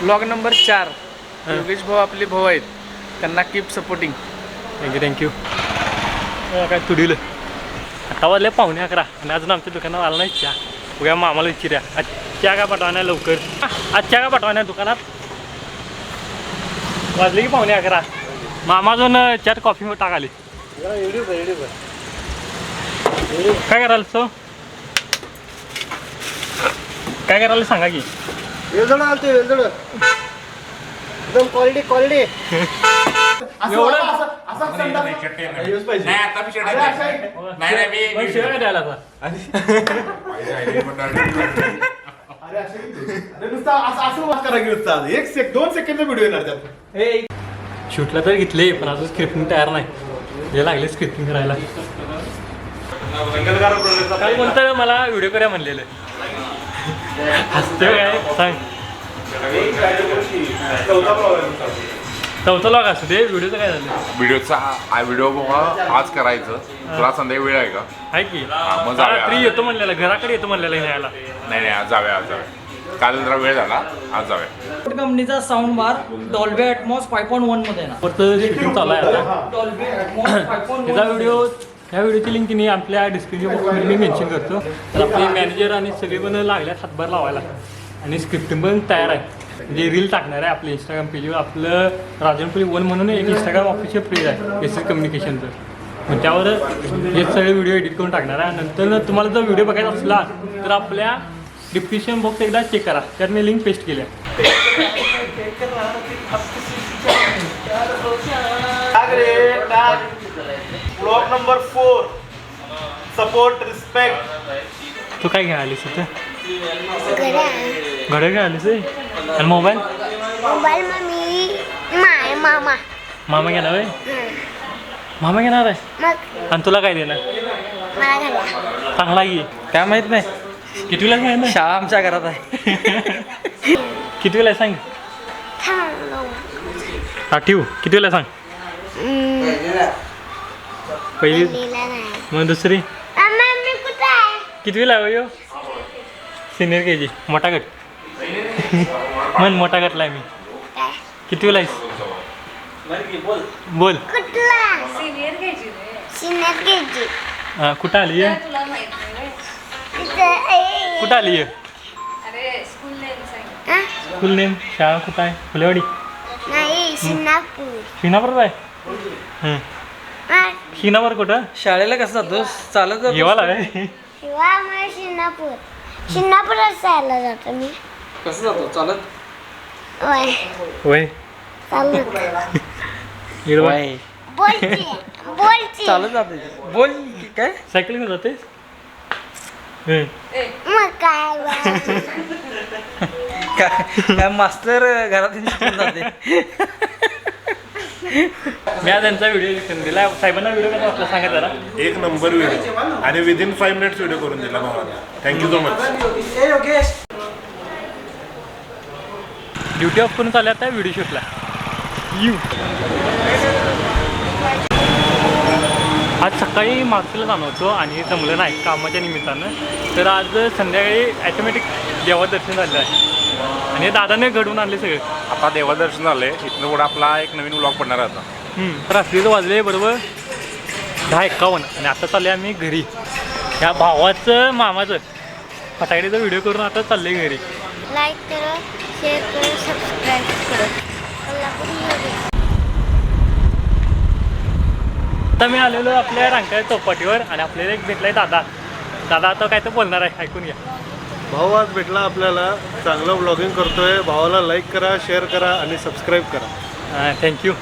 Blog number चार. योगेश भाऊ आपले भाऊ आहेत. त्यांना कीप सपोर्टिंग थँक्यू थँक्यू काय तुडीलं आता वाजले पाहुणे अकरा आणि अजून आमच्या दुकानात आला नाही चहा. उद्या मामाला विचारूया. आज चहा का पाठवा नाही लवकर? आज चहा का पाठवा नाही दुकानात? वाजले की पाहुणे अकरा. मामा अजून चार कॉफी टाकाली काय कराल सो काय करायला सांगा की? वेलदोड आलतो वेलदोड एकदम क्वालिटी क्वालिटी एवढं? नाही आता मी शेटायचं नाही. नाही मी- मग मी शिव्या काय द्यायला आता? अरे नुसता असं असं वाच करा की नुसता. एक सेक दोन सेकंडचा व्हिडिओ येणार त्यात. शूटला तर घेतले पण अजून स्क्रिप्टिंग तयार नाही. हे लागले स्क्रिप्टिंग करायला. काल कोणतं मला? व्हिडिओ करूया म्हणलेलं. हसतोय काय सांग चौथा लॉग असू दे व्हिडिओचं काय झालं? व्हिडिओचा आ- व्हिडिओ बघा आज करायचं. तुला संध्याकाळी वेळ आहे का? आहे की. मग जाऊया. रात्री येतो म्हणलेलं घराकडे येतो म्हणलेलं न्यायला. नाही नाही आज जाऊया आज जाऊया. काल जरा वेळ झाला आज जाऊया. कंपनीचा sound bar Dolby Atmos five point वनमध्ये ना. फक्त शूटिंग चालू आहे आता डॉल्बी ॲटमॉस फाय पॉईंट त्याचा व्हिडिओ ह्या व्हिडिओची लिंक मी आपल्या डिस्क्रिप्शन बॉक्समध्ये मी मेन्शन करतो. तर आपले मॅनेजर आणि सगळे पण हातभार लावायला. आणि स्क्रिप्ट पण तयार आहे. म्हणजे रील टाकणार आहे आपल्या इंस्टाग्राम पेजवर आपलं राजनपुरी वन म्हणून एक इंस्टाग्राम ऑफिशियल पेज आहे एस एस कम्युनिकेशनचं मग त्यावर हे सगळे व्हिडिओ एडिट करून टाकणार आहे. नंतर तुम्हाला जर व्हिडिओ बघायचा असला तर आपल्या डिस्क्रिप्शन बॉक्स एकदा चेक करा. त्यात मी लिंक पेस्ट केली आहे block number four support respect तू काय घ्या आलीस इथं? घड्याळ. घडं घ्या आलीस? आणि मोबाईल? मोबाईल मम्मी माय मामा. मामा घेणार आहे. मामा घेणार आहे? आणि तुला काय देणार? चांगला की काय माहीत नाही. कितवीला आहे ना शाळा आमच्या घरात आहे. कितवीला सांग? हा ठेवू. कितवीला सांग? पहिली? नाही. मग दुसरी? मम्मा मी कुठं आहे? कितवीला आहे यो सिनियर के जी मोठा गट. मन मोठा गटला आहे मी. काय कितवीला आहेस? बोल. कुठला? सिनियर के जी हा, कुठं आली? तिथं. कुठं आली? हं? फुल नेम शाळा कुठं आहे? फुलेवाडी? नाही सिन्नापूर शिनापूर. आहे? हं. हा, शिनापूर कुठं? शाळेला कसं जातोस? चालत जातोस? येवाला शिवा जायला जातो मी. कसं जातो? चालत? वय चालत. जाते बोल की काय? हं. मग काय बा. काय काय मास्तर घरात शिकून जाते मी आज त्यांचा व्हिडिओ दिला साहेबांना व्हिडिओ कसा वाटला? सांगा जरा. एक नंबर व्हिडिओ आणि विदिन फाईव्ह मिनिट्स व्हिडिओ करून दिला भावाला. Thank you so much duty off करून चालल्या आता व्हिडिओ शूटला यू आज सकाळी मागचं जाणार होतो आणि जमलं नाही कामाच्या निमित्तानं. तर आज संध्याकाळी ॲटोमॅटिक देवादर्शन झालं आहे. आणि दादाने घडवून आणले सगळे. आता देवदर्शन झालंय. इथनं पुढे आपला एक नवीन ब्लॉग पडणार आहे आता. हम्म, रात्रीचं वाजले बरोबर दहा एक्कावन्न आणि आता चालले आम्ही घरी. ह्या भावाचं मामाचं. फटाकड्याचा व्हिडिओ करून आता चालले घरी. लाईक करा शेअर करा सबस्क्राईब करा. कोल्हापुरी. आता मी आलेलो आपल्या रांकाळ्या चौपाटीवर आणि आपल्याला एक भेटलाय दादा. दादा आता काय तर बोलणार आहे ऐकून घ्या. भाऊ आज भेटला आपल्याला. चांगलं ब्लॉगिंग करतोय. भावाला लाईक करा शेअर करा आणि सबस्क्राईब करा. थँक्यू